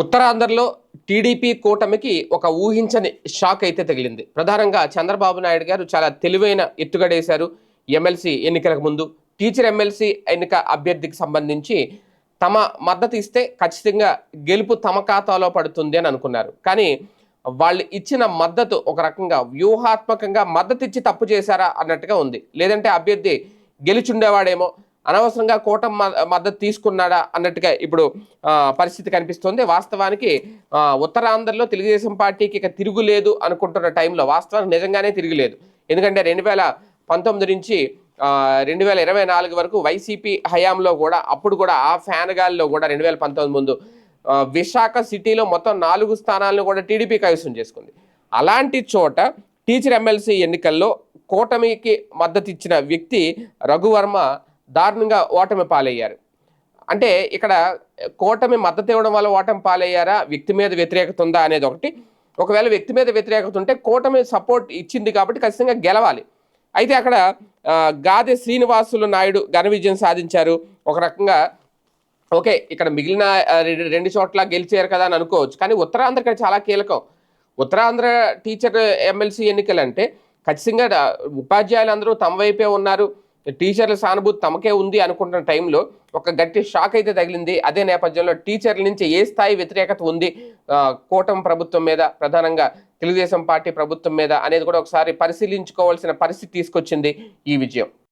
ఉత్తరాంధ్రలో టీడీపీ కూటమికి ఒక ఊహించని షాక్ అయితే తగిలింది. ప్రధానంగా చంద్రబాబు నాయుడు గారు చాలా తెలివైన ఎత్తుగడేశారు ఎమ్మెల్సీ ఎన్నికలకు ముందు. టీచర్ ఎమ్మెల్సీ ఎన్నిక అభ్యర్థికి సంబంధించి తమ మద్దతు ఇస్తే ఖచ్చితంగా గెలుపు తమ ఖాతాలో పడుతుంది అని అనుకున్నారు. కానీ వాళ్ళు ఇచ్చిన మద్దతు ఒక రకంగా వ్యూహాత్మకంగా మద్దతు ఇచ్చి తప్పు చేశారా అన్నట్టుగా ఉంది. లేదంటే అభ్యర్థి గెలిచుండేవాడేమో అనవసరంగా కూటమి మద్దతు తీసుకున్నాడా అన్నట్టుగా ఇప్పుడు పరిస్థితి కనిపిస్తోంది. వాస్తవానికి ఉత్తరాంధ్రలో తెలుగుదేశం పార్టీకి ఇక తిరుగులేదు అనుకుంటున్న టైంలో వాస్తవానికి నిజంగానే తిరుగులేదు. ఎందుకంటే రెండు వేల పంతొమ్మిది నుంచి రెండు వేల ఇరవై నాలుగు వరకు వైసీపీ హయాంలో కూడా అప్పుడు కూడా ఆ ఫ్యాన్గాల్లో కూడా రెండు వేల పంతొమ్మిది ముందు విశాఖ సిటీలో మొత్తం నాలుగు స్థానాలను కూడా టీడీపీ కైవసం చేసుకుంది. అలాంటి చోట టీచర్ ఎమ్మెల్సీ ఎన్నికల్లో కూటమికి మద్దతు ఇచ్చిన వ్యక్తి రఘువర్మ దారుణంగా ఓటమి పాలయ్యారు. అంటే ఇక్కడ కూటమి మద్దతు ఇవ్వడం వల్ల ఓటమి పాలయ్యారా? వ్యక్తి మీద వ్యతిరేకత ఉందా అనేది ఒకటి. ఒకవేళ వ్యక్తి మీద వ్యతిరేకత ఉంటే కూటమి సపోర్ట్ ఇచ్చింది కాబట్టి ఖచ్చితంగా గెలవాలి. అయితే అక్కడ గాదె శ్రీనివాసులు నాయుడు ఘన విజయం సాధించారు. ఒక రకంగా ఓకే ఇక్కడ మిగిలిన రెండు- చోట్ల గెలిచారు కదా అని అనుకోవచ్చు. కానీ ఉత్తరాంధ్ర ఇక్కడ చాలా కీలకం. ఉత్తరాంధ్ర టీచర్ ఎమ్మెల్సీ ఎన్నికలు అంటే ఖచ్చితంగా ఉపాధ్యాయులు అందరూ తమ వైపే ఉన్నారు. టీచర్ల సానుభూతి తమకే ఉంది అనుకుంటున్న టైంలో ఒక గట్టి షాక్ అయితే తగిలింది. అదే నేపథ్యంలో టీచర్ల నుంచి ఏ స్థాయి వ్యతిరేకత ఉంది? కూటమి ప్రభుత్వం మీద ప్రధానంగా తెలుగుదేశం పార్టీ ప్రభుత్వం మీద అనేది కూడా ఒకసారి పరిశీలించుకోవాల్సిన పరిస్థితి తీసుకొచ్చింది ఈ విజయం.